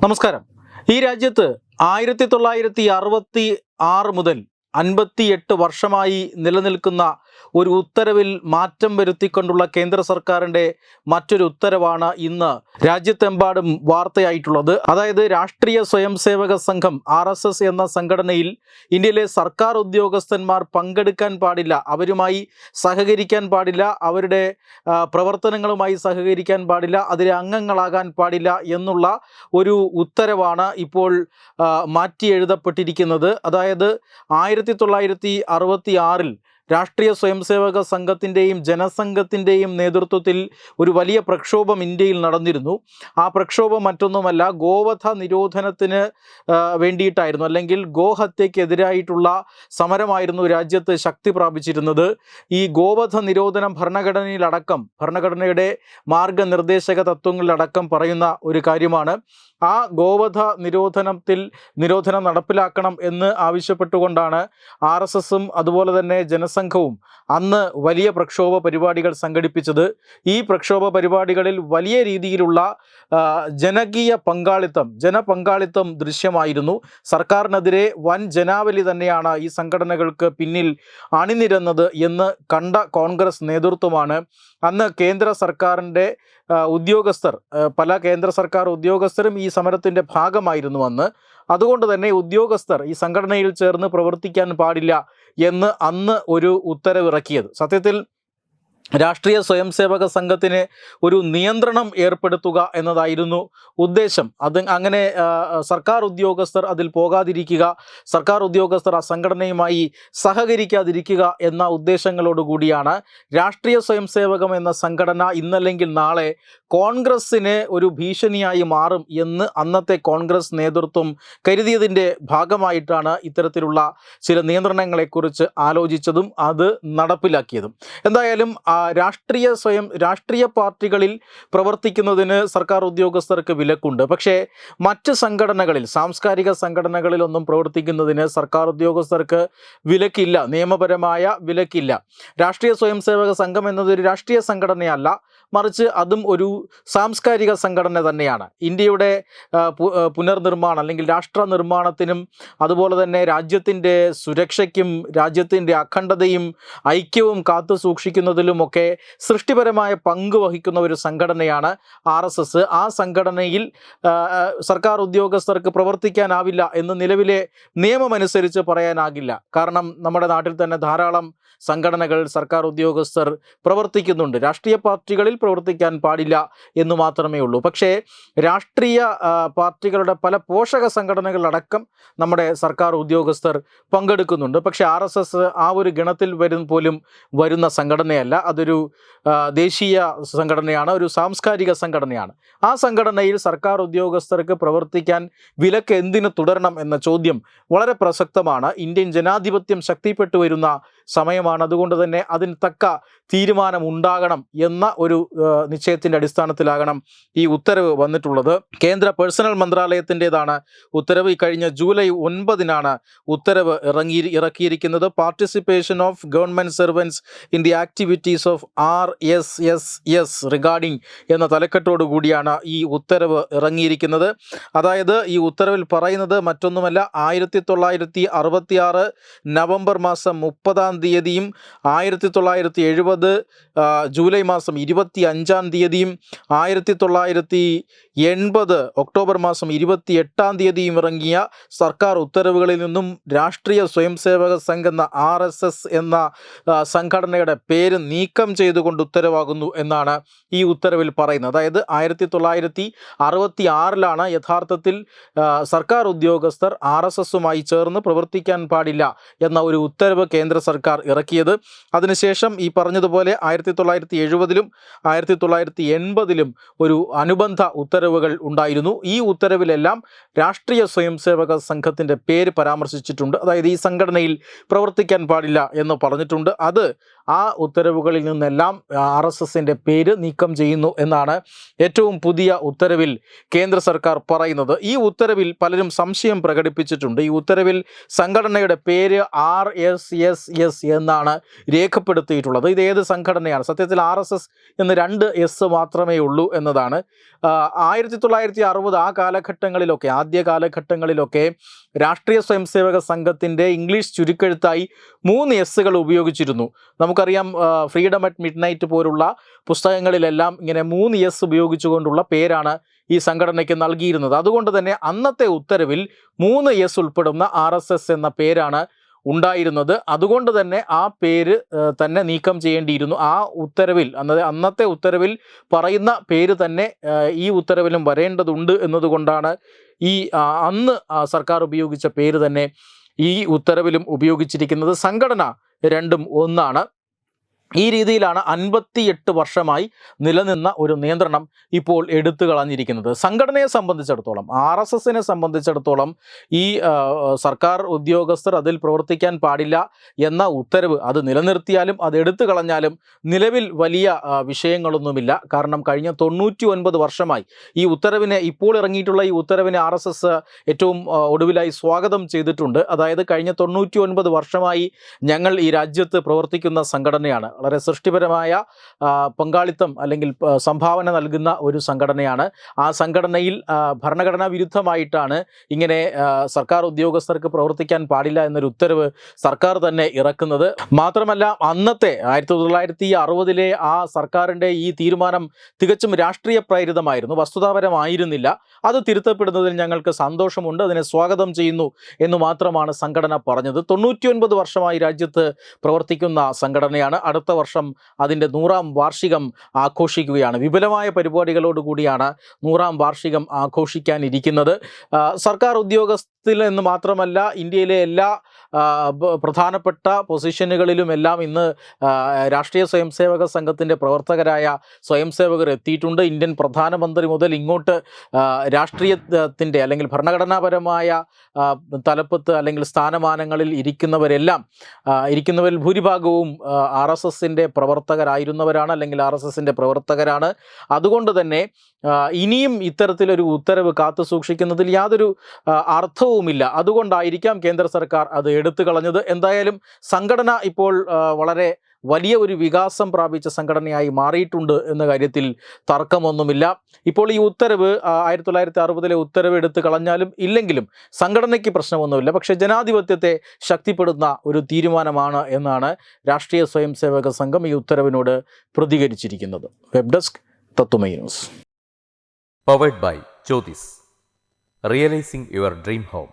നമസ്കാരം. ഈ രാജ്യത്ത് ആയിരത്തി തൊള്ളായിരത്തി അറുപത്തി ആറ് മുതൽ അൻപത്തിയെട്ട് വർഷമായി നിലനിൽക്കുന്ന ഒരു ഉത്തരവിൽ മാറ്റം വരുത്തിക്കൊണ്ടുള്ള കേന്ദ്ര സർക്കാരിന്റെ മറ്റൊരു ഉത്തരവാണ് ഇന്ന് രാജ്യത്തെമ്പാടും വാർത്തയായിട്ടുള്ളത്. അതായത് രാഷ്ട്രീയ സ്വയം സേവക സംഘം ആർ എന്ന സംഘടനയിൽ ഇന്ത്യയിലെ സർക്കാർ ഉദ്യോഗസ്ഥന്മാർ പങ്കെടുക്കാൻ പാടില്ല. അവരുമായി സഹകരിക്കാൻ പാടില്ല. അവരുടെ പ്രവർത്തനങ്ങളുമായി സഹകരിക്കാൻ പാടില്ല. അതിലെ അംഗങ്ങളാകാൻ പാടില്ല എന്നുള്ള ഒരു ഉത്തരവാണ് ഇപ്പോൾ മാറ്റി എഴുതപ്പെട്ടിരിക്കുന്നത് അതായത് ആയിരത്തി തൊള്ളായിരത്തി അറുപത്തി ആറിൽ രാഷ്ട്രീയ സ്വയംസേവക സംഘത്തിന്റെയും ജനസംഘത്തിന്റെയും നേതൃത്വത്തിൽ ഒരു വലിയ പ്രക്ഷോഭം ഇന്ത്യയിൽ നടന്നിരുന്നു. ആ പ്രക്ഷോഭം മറ്റൊന്നുമല്ല ഗോവധ നിരോധനത്തിന് വേണ്ടിയിട്ടായിരുന്നു. അല്ലെങ്കിൽ ഗോഹത്യക്കെതിരായിട്ടുള്ള സമരമായിരുന്നു രാജ്യത്ത് ശക്തി പ്രാപിച്ചിരുന്നത്. ഈ ഗോവധ നിരോധനം ഭരണഘടനയിലടക്കം ഭരണഘടനയുടെ മാർഗനിർദ്ദേശക തത്വങ്ങളിലടക്കം പറയുന്ന ഒരു കാര്യമാണ്. ആ ഗോവധ നിരോധനത്തിൽ നിരോധനം നടപ്പിലാക്കണം എന്ന് ആവശ്യപ്പെട്ടുകൊണ്ടാണ് ആർ അതുപോലെ തന്നെ ജനസംഘവും അന്ന് വലിയ പ്രക്ഷോഭ പരിപാടികൾ സംഘടിപ്പിച്ചത്. ഈ പ്രക്ഷോഭ പരിപാടികളിൽ വലിയ രീതിയിലുള്ള ജനകീയ പങ്കാളിത്തം ജനപങ്കാളിത്തം ദൃശ്യമായിരുന്നു. സർക്കാരിനെതിരെ വൻ ജനാവലി തന്നെയാണ് ഈ സംഘടനകൾക്ക് പിന്നിൽ അണിനിരന്നത് എന്ന് കണ്ട കോൺഗ്രസ് നേതൃത്വമാണ്. അന്ന് കേന്ദ്ര സർക്കാരിന്റെ ഉദ്യോഗസ്ഥർ പല കേന്ദ്ര സർക്കാർ ഉദ്യോഗസ്ഥരും ഈ സമരത്തിന്റെ ഭാഗമായിരുന്നു അന്ന്. അതുകൊണ്ട് തന്നെ ഉദ്യോഗസ്ഥർ ഈ സംഘടനയിൽ ചേർന്ന് പ്രവർത്തിക്കാൻ പാടില്ല എന്ന് അന്ന് ഒരു ഉത്തരവിറക്കിയത്. സത്യത്തിൽ രാഷ്ട്രീയ സ്വയംസേവക സംഘത്തിന് ഒരു നിയന്ത്രണം ഏർപ്പെടുത്തുക എന്നതായിരുന്നു ഉദ്ദേശം. അത് അങ്ങനെ സർക്കാർ ഉദ്യോഗസ്ഥർ അതിൽ പോകാതിരിക്കുക സർക്കാർ ഉദ്യോഗസ്ഥർ ആ സംഘടനയുമായി സഹകരിക്കാതിരിക്കുക എന്ന ഉദ്ദേശങ്ങളോടുകൂടിയാണ് രാഷ്ട്രീയ സ്വയംസേവകം എന്ന സംഘടന ഇന്നല്ലെങ്കിൽ നാളെ കോൺഗ്രസ്സിന് ഒരു ഭീഷണിയായി മാറും എന്ന് അന്നത്തെ കോൺഗ്രസ് നേതൃത്വം കരുതിയതിന്റെ ഭാഗമായിട്ടാണ് ഇത്തരത്തിലുള്ള ചില നിയന്ത്രണങ്ങളെക്കുറിച്ച് ആലോചിച്ചതും അത് നടപ്പിലാക്കിയതും. എന്തായാലും രാഷ്ട്രീയ സ്വയം രാഷ്ട്രീയ പാർട്ടികളിൽ പ്രവർത്തിക്കുന്നതിന് സർക്കാർ ഉദ്യോഗസ്ഥർക്ക് വിലക്കുണ്ട്. പക്ഷേ മറ്റ് സംഘടനകളിൽ സാംസ്കാരിക സംഘടനകളിലൊന്നും പ്രവർത്തിക്കുന്നതിന് സർക്കാർ ഉദ്യോഗസ്ഥർക്ക് വിലക്കില്ല നിയമപരമായ വിലക്കില്ല. രാഷ്ട്രീയ സ്വയംസേവക സംഘം എന്നതൊരു രാഷ്ട്രീയ സംഘടനയല്ല മറിച്ച് അതും ഒരു സാംസ്കാരിക സംഘടന തന്നെയാണ്. ഇന്ത്യയുടെ പുനർനിർമ്മാണം അല്ലെങ്കിൽ രാഷ്ട്ര നിർമ്മാണത്തിനും അതുപോലെ തന്നെ രാജ്യത്തിന്റെ സുരക്ഷയ്ക്കും രാജ്യത്തിന്റെ അഖണ്ഡതയും ഐക്യവും കാത്തു സൂക്ഷിക്കുന്നതിലുമൊക്കെ സൃഷ്ടിപരമായ പങ്ക് വഹിക്കുന്ന ഒരു സംഘടനയാണ് ആർ എസ് എസ്. ആ സംഘടനയിൽ സർക്കാർ ഉദ്യോഗസ്ഥർക്ക് പ്രവർത്തിക്കാനാവില്ല എന്ന് നിലവിലെ നിയമമനുസരിച്ച് പറയാനാകില്ല. കാരണം നമ്മുടെ നാട്ടിൽ തന്നെ ധാരാളം സംഘടനകൾ സർക്കാർ ഉദ്യോഗസ്ഥർ പ്രവർത്തിക്കുന്നുണ്ട്. രാഷ്ട്രീയ പാർട്ടികളിൽ പ്രവർത്തിക്കാൻ പാടില്ല എന്ന് മാത്രമേ ഉള്ളൂ. പക്ഷേ രാഷ്ട്രീയ പാർട്ടികളുടെ പല പോഷക സംഘടനകളടക്കം നമ്മുടെ സർക്കാർ ഉദ്യോഗസ്ഥർ പങ്കെടുക്കുന്നുണ്ട്. പക്ഷേ ആർ ആ ഒരു ഗണത്തിൽ വരും പോലും വരുന്ന സംഘടനയല്ല. അതൊരു ദേശീയ സംഘടനയാണ് ഒരു സാംസ്കാരിക സംഘടനയാണ്. ആ സംഘടനയിൽ സർക്കാർ ഉദ്യോഗസ്ഥർക്ക് പ്രവർത്തിക്കാൻ വിലക്ക് എന്തിനു തുടരണം എന്ന ചോദ്യം വളരെ പ്രസക്തമാണ്. ഇന്ത്യൻ ജനാധിപത്യം ശക്തിപ്പെട്ടു വരുന്ന സമയമാണ്. അതുകൊണ്ട് തന്നെ അതിന് തക്ക തീരുമാനം ഉണ്ടാകണം എന്ന ഒരു നിശ്ചയത്തിന്റെ അടിസ്ഥാനത്തിലാകണം ഈ ഉത്തരവ് വന്നിട്ടുള്ളത്. കേന്ദ്ര പേഴ്സണൽ മന്ത്രാലയത്തിന്റെതാണ് ഉത്തരവ്. കഴിഞ്ഞ ജൂലൈ ഒൻപതിനാണ് ഉത്തരവ് ഇറങ്ങി ഇറക്കിയിരിക്കുന്നത്. Participation of government servants in the activities of R S S S regarding എന്ന തലക്കെട്ടോടു കൂടിയാണ് ഈ ഉത്തരവ് ഇറങ്ങിയിരിക്കുന്നത്. അതായത് ഈ ഉത്തരവിൽ പറയുന്നത് മറ്റൊന്നുമല്ല. ആയിരത്തി തൊള്ളായിരത്തി അറുപത്തി ആറ് നവംബർ മാസം മുപ്പതാം തീയതിയും ആയിരത്തി തൊള്ളായിരത്തി എഴുപത് ജൂലൈ മാസം ഇരുപത്തി അഞ്ചാം തീയതിയും ആയിരത്തി തൊള്ളായിരത്തി എൺപത് ഒക്ടോബർ മാസം ഇരുപത്തി എട്ടാം തീയതിയും ഇറങ്ങിയ സർക്കാർ ഉത്തരവുകളിൽ നിന്നും രാഷ്ട്രീയ സ്വയംസേവക സംഘം എന്ന ആർ എസ് എസ് എന്ന സംഘടനയുടെ പേര് നീക്കം ചെയ്തുകൊണ്ട് ഉത്തരവാകുന്നു എന്നാണ് ഈ ഉത്തരവിൽ പറയുന്നത്. അതായത് ആയിരത്തി തൊള്ളായിരത്തി അറുപത്തി ആറിലാണ് യഥാർത്ഥത്തിൽ സർക്കാർ ഉദ്യോഗസ്ഥർ ആർ എസ് എസുമായി ചേർന്ന് പ്രവർത്തിക്കാൻ പാടില്ല എന്ന ഒരു ഉത്തരവ് കേന്ദ്ര സർക്കാർ ഇറക്കിയത്. അതിനുശേഷം ഈ പറഞ്ഞതുപോലെ ആയിരത്തി തൊള്ളായിരത്തി എഴുപതിലും ആയിരത്തി തൊള്ളായിരത്തി എൺപതിലും ഒരു അനുബന്ധ ഉത്തരവുകൾ ഉണ്ടായിരുന്നു. ഈ ഉത്തരവിലെല്ലാം രാഷ്ട്രീയ സ്വയംസേവക സംഘത്തിന്റെ പേര് പരാമർശിച്ചിട്ടുണ്ട്. അതായത് ഈ സംഘടനയിൽ പ്രവർത്തിക്കാൻ പാടില്ല എന്ന് പറഞ്ഞിട്ടുണ്ട്. അത് ആ ഉത്തരവുകളിൽ നിന്നെല്ലാം ആർ എസ് എസിന്റെ പേര് നീക്കം ചെയ്യുന്നു എന്നാണ് ഏറ്റവും പുതിയ ഉത്തരവിൽ കേന്ദ്ര സർക്കാർ പറയുന്നത്. ഈ ഉത്തരവിൽ പലരും സംശയം പ്രകടിപ്പിച്ചിട്ടുണ്ട്. ഈ ഉത്തരവിൽ സംഘടനയുടെ പേര് ആർ എസ് എസ് എസ് എന്നാണ് രേഖപ്പെടുത്തിയിട്ടുള്ളത്. ഇത് ഏത് സംഘടനയാണ്? സത്യത്തിൽ ആർ എസ് എസ് എന്ന് രണ്ട് എസ് മാത്രമേ ഉള്ളൂ എന്നതാണ്. ആയിരത്തി തൊള്ളായിരത്തി അറുപത് ആ കാലഘട്ടങ്ങളിലൊക്കെ ആദ്യ കാലഘട്ടങ്ങളിലൊക്കെ രാഷ്ട്രീയ സ്വയംസേവക സംഘത്തിന്റെ ഇംഗ്ലീഷ് ചുരുക്കെഴുത്തായി മൂന്ന് എസ്സുകൾ ഉപയോഗിച്ചിരുന്നു. നമുക്കറിയാം ഫ്രീഡം അറ്റ് മിഡ് നൈറ്റ് പോലുള്ള പുസ്തകങ്ങളിലെല്ലാം ഇങ്ങനെ മൂന്ന് എസ് ഉപയോഗിച്ചുകൊണ്ടുള്ള പേരാണ് ഈ സംഘടനയ്ക്ക് നൽകിയിരുന്നത്. അതുകൊണ്ട് തന്നെ അന്നത്തെ ഉത്തരവിൽ മൂന്ന് എസ് ഉൾപ്പെടുന്ന ആർ എന്ന പേരാണ് ഉണ്ടായിരുന്നത്. അതുകൊണ്ട് തന്നെ ആ പേര് തന്നെ നീക്കം ചെയ്യേണ്ടിയിരുന്നു. ആ ഉത്തരവിൽ അന്നത് അന്നത്തെ ഉത്തരവിൽ പറയുന്ന പേര് തന്നെ ഈ ഉത്തരവിലും വരേണ്ടതുണ്ട് എന്നതുകൊണ്ടാണ് ഈ അന്ന് സർക്കാർ ഉപയോഗിച്ച പേര് തന്നെ ഈ ഉത്തരവിലും ഉപയോഗിച്ചിരിക്കുന്നത്. സംഘടന രണ്ടും ഒന്നാണ്. ഈ രീതിയിലാണ് അൻപത്തിയെട്ട് വർഷമായി നിലനിന്ന ഒരു നിയന്ത്രണം ഇപ്പോൾ എടുത്തു കളഞ്ഞിരിക്കുന്നത്. സംഘടനയെ സംബന്ധിച്ചിടത്തോളം ആർ എസ് എസിനെ സംബന്ധിച്ചിടത്തോളം ഈ സർക്കാർ ഉദ്യോഗസ്ഥർ അതിൽ പ്രവർത്തിക്കാൻ പാടില്ല എന്ന ഉത്തരവ് അത് നിലനിർത്തിയാലും അത് എടുത്തു കളഞ്ഞാലും നിലവിൽ വലിയ വിഷയങ്ങളൊന്നുമില്ല. കാരണം കഴിഞ്ഞ തൊണ്ണൂറ്റി ഒൻപത് വർഷമായി ഈ ഉത്തരവിനെ ഇപ്പോൾ ഇറങ്ങിയിട്ടുള്ള ഈ ഉത്തരവിനെ ആർ എസ് എസ് ഏറ്റവും ഒടുവിലായി സ്വാഗതം ചെയ്തിട്ടുണ്ട്. അതായത് കഴിഞ്ഞ തൊണ്ണൂറ്റി ഒൻപത് വർഷമായി ഞങ്ങൾ ഈ രാജ്യത്ത് പ്രവർത്തിക്കുന്ന സംഘടനയാണ്. വളരെ സൃഷ്ടിപരമായ പങ്കാളിത്തം അല്ലെങ്കിൽ സംഭാവന നൽകുന്ന ഒരു സംഘടനയാണ്. ആ സംഘടനയിൽ ഭരണഘടനാ വിരുദ്ധമായിട്ടാണ് ഇങ്ങനെ സർക്കാർ ഉദ്യോഗസ്ഥർക്ക് പ്രവർത്തിക്കാൻ പാടില്ല എന്നൊരു ഉത്തരവ് സർക്കാർ തന്നെ ഇറക്കുന്നത്. മാത്രമല്ല അന്നത്തെ ആയിരത്തി തൊള്ളായിരത്തി അറുപതിലെ ആ സർക്കാരിന്റെ ഈ തീരുമാനം തികച്ചും രാഷ്ട്രീയ പ്രേരിതമായിരുന്നു. വസ്തുതാപരമായിരുന്നില്ല. അത് തിരുത്തപ്പെടുന്നതിൽ ഞങ്ങൾക്ക് സന്തോഷമുണ്ട്. അതിനെ സ്വാഗതം ചെയ്യുന്നു എന്ന് മാത്രമാണ് സംഘടന പറഞ്ഞത്. തൊണ്ണൂറ്റിയൊൻപത് വർഷമായി രാജ്യത്ത് പ്രവർത്തിക്കുന്ന സംഘടനയാണ്. അടുത്ത വർഷം അതിന്റെ നൂറാം വാർഷികം ആഘോഷിക്കുകയാണ്. വിപുലമായ പരിപാടികളോടുകൂടിയാണ് നൂറാം വാർഷികം ആഘോഷിക്കാനിരിക്കുന്നത്. സർക്കാർ ഉദ്യോഗസ്ഥ ഉദ്യോഗസ്ഥത്തിൽ എന്ന് മാത്രമല്ല ഇന്ത്യയിലെ എല്ലാ പ്രധാനപ്പെട്ട പൊസിഷനുകളിലും എല്ലാം ഇന്ന് രാഷ്ട്രീയ സ്വയംസേവക സംഘത്തിന്റെ പ്രവർത്തകരായ സ്വയംസേവകർ എത്തിയിട്ടുണ്ട്. ഇന്ത്യൻ പ്രധാനമന്ത്രി മുതൽ ഇങ്ങോട്ട് രാഷ്ട്രീയത്തിന്റെ അല്ലെങ്കിൽ ഭരണഘടനാപരമായ തലപ്പത്ത് അല്ലെങ്കിൽ സ്ഥാനമാനങ്ങളിൽ ഇരിക്കുന്നവരെല്ലാം ഇരിക്കുന്നവരിൽ ഭൂരിഭാഗവും ആർ എസ് എസിന്റെ പ്രവർത്തകരായിരുന്നവരാണ് അല്ലെങ്കിൽ ആർ എസ് എസിന്റെ പ്രവർത്തകരാണ്. അതുകൊണ്ട് തന്നെ ഇനിയും ഇത്തരത്തിലൊരു ഉത്തരവ് കാത്തു സൂക്ഷിക്കുന്നതിൽ യാതൊരു അർത്ഥവുമില്ല. അതുകൊണ്ടായിരിക്കാം കേന്ദ്ര സർക്കാർ അത് എടുത്തു കളഞ്ഞത്. എന്തായാലും സംഘടന ഇപ്പോൾ വളരെ വലിയ ഒരു വികാസം പ്രാപിച്ച സംഘടനയായി മാറിയിട്ടുണ്ട് എന്ന കാര്യത്തിൽ തർക്കമൊന്നുമില്ല. ഇപ്പോൾ ഈ ഉത്തരവ് ആയിരത്തി തൊള്ളായിരത്തി അറുപതിലെ ഉത്തരവ് എടുത്തു കളഞ്ഞാലും ഇല്ലെങ്കിലും സംഘടനയ്ക്ക് പ്രശ്നമൊന്നുമില്ല. പക്ഷെ ജനാധിപത്യത്തെ ശക്തിപ്പെടുന്ന ഒരു തീരുമാനമാണ് എന്നാണ് രാഷ്ട്രീയ സ്വയംസേവക സംഘം ഈ ഉത്തരവിനോട് പ്രതികരിച്ചിരിക്കുന്നത്. വെബ് ഡെസ്ക് തത്തുമൈ news. Powered by Jyothis realising your dream home.